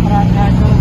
Prada doon.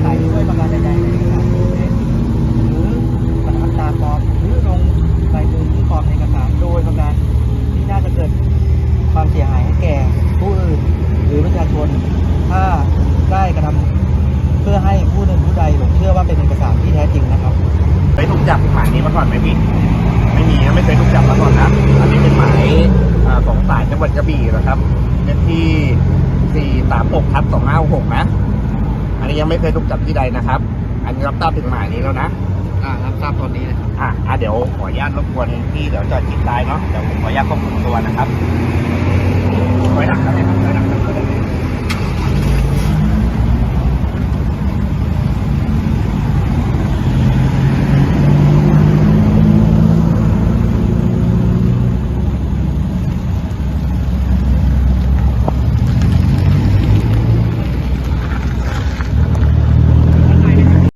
ใส่ด้วยประการใดๆหรือบัติามอมหรือลงลายมือที่ปลอมในเอกสารโดยประการที่น่าจะเกิดความเสียหายให้แก่ผู้อื่นหรือประชาชน ถ้าได้กระทำเพื่อให้ผู้หนึ่งผู้ใดหลงเชื่อว่าเป็นเอกสารที่แท้จริงนะครับไปถูกจับหมายนี้มาก่อนไหมพี่ไม่มีนะไม่เคยถูกจับมาก่อนนะอันนี้เป็นหมายของศาลจังหวัดกระบี่นะครับเลขที่436ทับ256นะ อันนี้ยังไม่เคยถูกจับที่ใดนะครับ อันนี้รับทราบถึงหมายนี้แล้วนะ อ่ารับทราบตอนนี้เลยครับอะอะเดี๋ยวขออนุญาตรบกวนพี่เดี๋ยวจอดชิดซ้ายเนาะเดี๋ยวผมขออนุญาตควบคุมตัวนะครับถอยหลังครับเนี่ยครับถอยหลัง